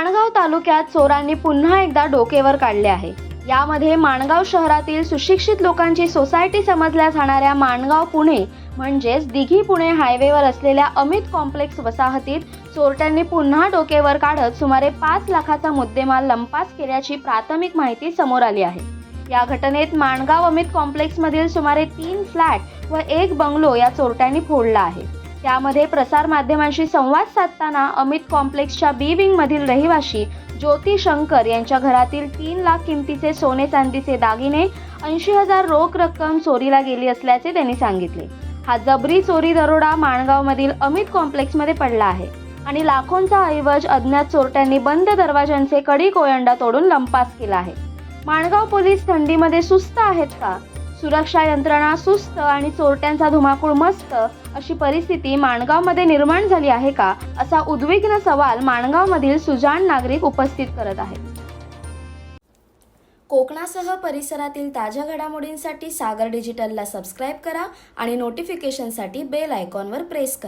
माणगाव तालुक्यात चोरांनी पुन्हा एकदा डोकेवर काढले आहे. यामध्ये माणगाव शहरातील सुशिक्षित लोकांची सोसायटी समजल्या जाणाऱ्या माणगाव पुणे म्हणजेच दिघी पुणे हायवेवर असलेल्या अमित कॉम्प्लेक्स वसाहतीत चोरट्यांनी पुन्हा डोकेवर काढत सुमारे पाच लाखाचा मुद्देमाल लंपास केल्याची प्राथमिक माहिती समोर आली आहे. या घटनेत माणगाव अमित कॉम्प्लेक्समधील सुमारे तीन फ्लॅट व एक बंगलो या चोरट्यांनी फोडला आहे. त्यामध्ये प्रसारमाध्यमांशी संवाद साधताना अमित कॉम्प्लेक्सच्या बी विंगमधील रहिवाशी ज्योती शंकर यांच्या घरातील तीन लाख किमतीचे सोने चांदीचे दागिने ऐंशी हजार रोख रक्कम चोरीला गेली असल्याचे त्यांनी सांगितले. हा जबरी चोरी दरोडा माणगावमधील अमित कॉम्प्लेक्समध्ये पडला आहे आणि लाखोंचा ऐवज अज्ञात चोरट्यांनी बंद दरवाजांचे कडी कोयंडा तोडून लंपास केला आहे. माणगाव पोलीस थंडीमध्ये सुस्त आहेत का? सुरक्षा यंत्रणा सुस्त आणि चोरट्यांचा धुमाकूळ मस्त? अशी परिस्थिती माणगावमध्ये निर्माण झाली आहे का असा उद्विग्न सवाल माणगावमधील सुजाण नागरिक उपस्थित करत आहेत. कोकणासह परिसरातील ताज्या घडामोडींसाठी सागर डिजिटलला सबस्क्राईब करा आणि नोटिफिकेशनसाठी बेल आयकॉनवर प्रेस करा.